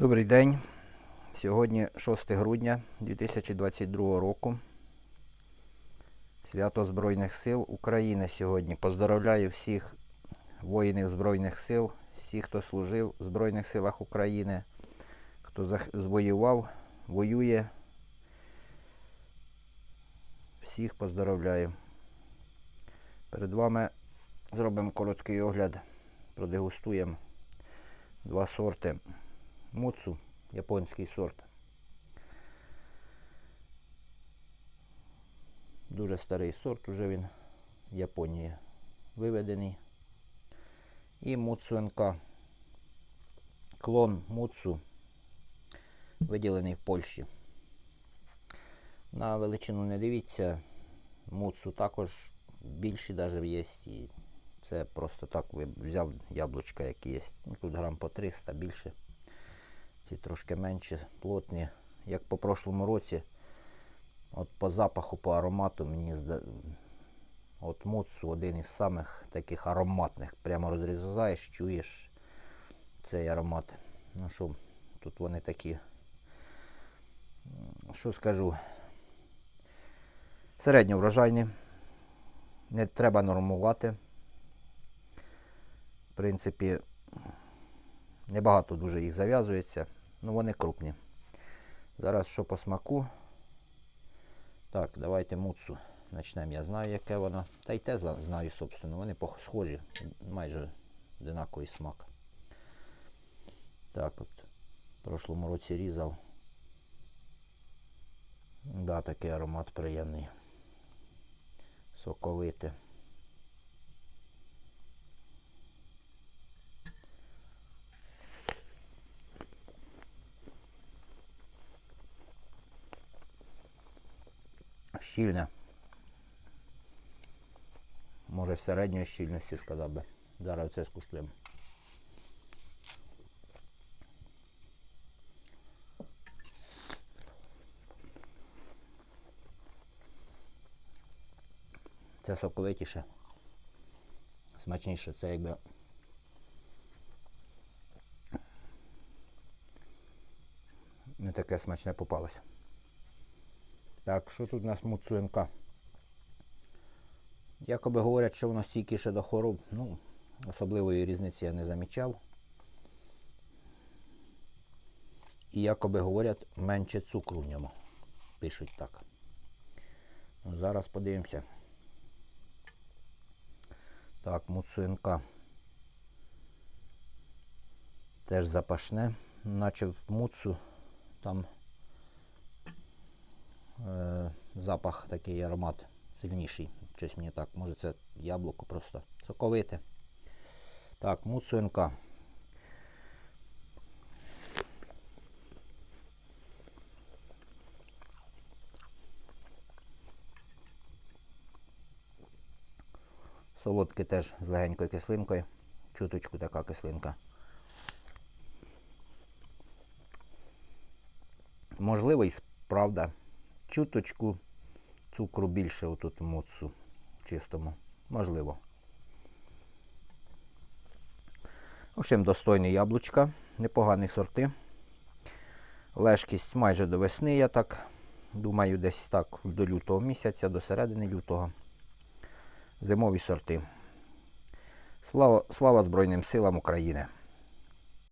Добрий день. Сьогодні 6 грудня 2022 року. Свято Збройних сил України сьогодні. Поздоровляю всіх воїнів Збройних сил, всіх, хто служив в Збройних силах України, хто зах- воював, воює. Всіх поздоровляю. Перед вами зробимо короткий огляд, продегустуємо два сорти муцу, японський сорт. Дуже старий сорт, уже він в Японії виведений. І муцу НК. Клон муцу, виділений в Польщі. На величину не дивіться. Муцу також більші навіть є. І це просто так взяв яблучка, які є. Тут грам по 300 більше. Ці трошки менші, плотні. Як по прошлому році, от по запаху, по аромату мені зда... от муцу один із самих таких ароматних. Прямо розрізаєш, чуєш цей аромат. Ну що, тут вони такі. Що скажу? Середньо врожайні. Не треба нормувати. В принципі, Небагато дуже їх зав'язується, ну вони крупні. Зараз що по смаку. Так, давайте муцу почнемо. Я знаю, яке воно. Та й те знаю, собственно. Вони схожі, майже одинаковий смак. Так от. В прошлому році різав. Да, такий аромат приємний. Соковитий. Щільне. Може середньої щільності сказав би. Зараз це скуштуємо. Це соковитіше. Смачніше, це якби. Не таке смачне попалося. Так, що тут у нас муцуєнка? Якоби говорять, що воно стійкіше до хвороб. Ну, особливої різниці я не замічав. І якоби говорять, менше цукру в ньому. Пишуть так. Ну, зараз подивимося. Так, муцуєнка. Теж запашне. Наче в муцу там е, запах такий аромат сильніший. Щось мені так, може це яблуко просто соковите. Так, муцуенка. Солодкий теж з легенькою кислинкою. Чуточку така кислинка. Можливо, і правда. Чуточку цукру більше отут в муцу чистому. Можливо. В общем, достойні яблучка, непогані сорти. Лежкість майже до весни, я так думаю, десь так до лютого місяця, до середини лютого. Зимові сорти. Слава, слава Збройним силам України!